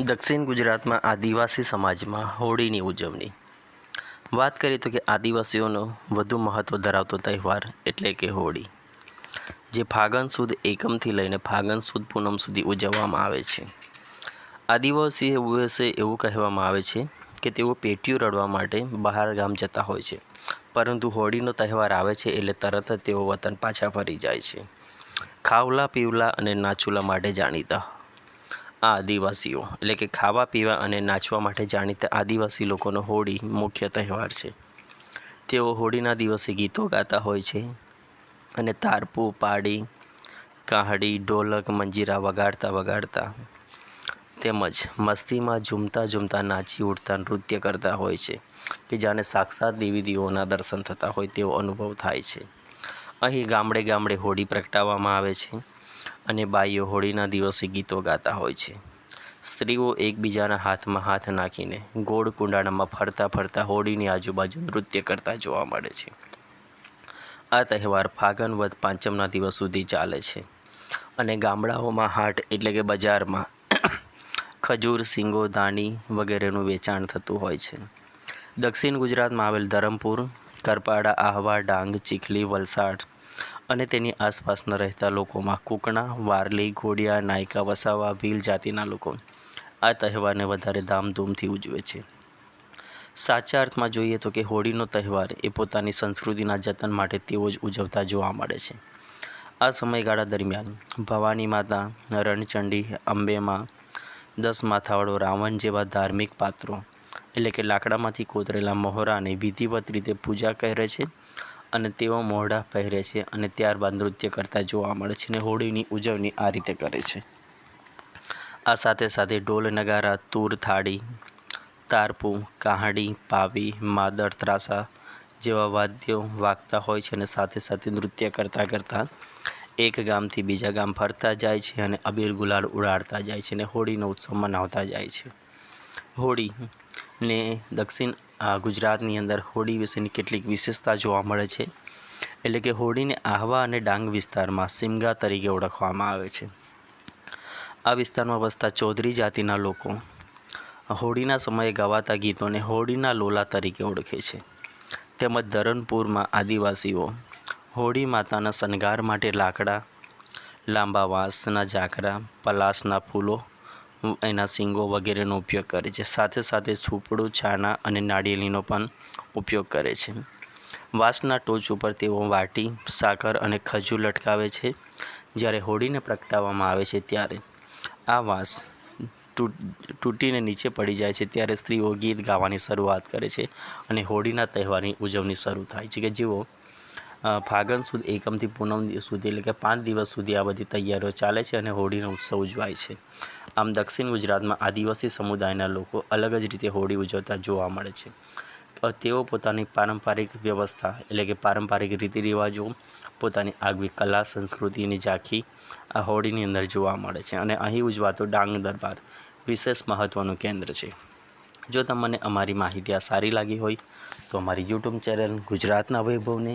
દક્ષિણ ગુજરાતમાં આદિવાસી સમાજમાં હોળીની ઉજવણી. વાત કરીએ તો કે આદિવાસીઓનો વધુ મહત્ત્વ ધરાવતો તહેવાર એટલે કે હોળી, જે ફાગણ સુદ એકમથી લઈને ફાગણ સુદ પૂનમ સુધી ઉજવવામાં આવે છે. આદિવાસી દિવસે એવું કહેવામાં આવે છે કે તેઓ પેટીયું રડવા માટે બહાર ગામ જતા હોય છે, પરંતુ હોળીનો તહેવાર આવે છે એટલે તરત જ તેઓ વતન પાછા ફરી જાય છે. ખાવલા પીવલા અને નાચુલા માટે જાણીતા આ આદિવાસીઓ, એટલે કે ખાવા, પીવા અને નાચવા માટે જાણીતા આદિવાસી લોકોનો હોળી મુખ્ય તહેવાર છે. તેઓ હોળીના દિવસે ગીતો ગાતા હોય છે અને તારપુ પાડી કાહડી ઢોલક, મંજીરા વગાડતા વગાડતા તેમજ મસ્તીમાં ઝૂમતા ઝૂમતા નાચી ઉઠતા નૃત્ય કરતા હોય છે કે જાણે સાક્ષાત દેવી દેવોના દર્શન થતા હોય તેવો અનુભવ થાય છે. અહીં ગામડે ગામડે હોળી પ્રગટાવવામાં આવે છે. અને બાઈઓ હોળીના દિવસે ગીતો ગાતા હોય છે. સ્ત્રીઓ એકબીજાના હાથમાં હાથ નાખીને ગોળ કુંડાળામાં ફરતા ફરતા હોળીની આજુબાજુ નૃત્ય કરતા જોવા મળે છે. આ તહેવાર ફાગણ વદ પાંચમના દિવસ સુધી ચાલે છે અને ગામડાઓમાં હાટ એટલે કે બજારમાં ખજૂર, સિંગો, દાણી વગેરેનું વેચાણ થતું હોય છે. દક્ષિણ ગુજરાતમાં આવેલ ધરમપુર, કરપાડા, આહવા, ડાંગ, ચીખલી, વલસાડ અને તેની આસપાસના રહેતા લોકોમાં કુકણા, વારલી, ઘોડિયા, નાયકા વસાવા, ભીલ જાતિના લોકો આ તહેવારને વધારે ધામધૂમથી ઉજવે છે. સાચા અર્થમાં જોઈએ તો કે હોળીનો તહેવાર એ પોતાની સંસ્કૃતિના જતન માટે તેઓ જ ઉજવતા જોવા મળે છે. આ સમયગાળા દરમિયાન ભવાની માતા, રણચંડી, અંબેમાં, દસ માથાવાળો રાવણ જેવા ધાર્મિક પાત્રો એટલે કે લાકડામાંથી કોતરેલા મહોરાને વિધિવત રીતે પૂજા કરે છે. અને તેઓ મોઢા પહેરે છે અને ત્યારબાદ નૃત્ય કરતા જોવા મળે છે અને હોળીની ઉજવણી આ રીતે કરે છે. આ સાથે સાથે ઢોલ, નગારા, તૂર, થાળી, તારપું, કાહડી પાવી માદર, ત્રાસા જેવા વાદ્યો વાગતા હોય છે અને સાથે સાથે નૃત્ય કરતાં કરતાં એક ગામથી બીજા ગામ ફરતા જાય છે અને અબીર ગુલાલ ઉડાડતા જાય છે અને હોળીનો ઉત્સવ મનાવતા જાય છે. હોળીને દક્ષિણ ગુજરાતની અંદર હોળી વિશેની કેટલીક વિશેષતા જોવા મળે છે. એટલે કે હોળીને આહવા અને ડાંગ વિસ્તારમાં સિમગા તરીકે ઓળખવામાં આવે છે. આ વિસ્તારમાં વસતા ચૌધરી જાતિના લોકો હોળીના સમયે ગવાતા ગીતોને હોળીના લોલા તરીકે ઓળખે છે. તેમજ ધરમપુરમાં આદિવાસીઓ હોળી માતાના શણગાર માટે લાકડા, લાંબા વાંસના ઝાકરા પલાસના ફૂલો એના શીંગો વગેરેનો ઉપયોગ કરે છે. સાથે સાથે સુપડું છાના અને નાળિયેરીનો પણ ઉપયોગ કરે છે. વાંસના ટોચ ઉપર તેઓ વાટી, સાકર અને ખજૂર લટકાવે છે. જ્યારે હોળીને પ્રગટાવવામાં આવે છે ત્યારે આ વાંસ તૂટીને નીચે પડી જાય છે. ત્યારે સ્ત્રીઓ ગીત ગાવાની શરૂઆત કરે છે અને હોળીના તહેવારની ઉજવણી શરૂ થાય છે કે જેઓ ફાગણ સુદ, એકમથી પૂનમ સુધી એટલે કે પાંચ દિવસ સુધી આ બધી તૈયારીઓ ચાલે છે અને હોળીનો ઉત્સવ ઉજવાય છે. આમ દક્ષિણ ગુજરાતમાં આદિવાસી સમુદાયના લોકો અલગ જ રીતે હોળી ઉજવતા જોવા મળે છે. તેઓ પોતાની પારંપરિક વ્યવસ્થા એટલે કે પારંપરિક રીતિ રિવાજો પોતાની આગવી કલા, સંસ્કૃતિની ઝાંખી આ હોળીની અંદર જોવા મળે છે અને અહીં ઉજવાતો ડાંગ દરબાર વિશેષ મહત્ત્વનું કેન્દ્ર છે. જો તમને અમારી માહિતી આ સારી લાગી હોય તો અમારી યુટ્યુબ ચેનલ ગુજરાતના વૈભવને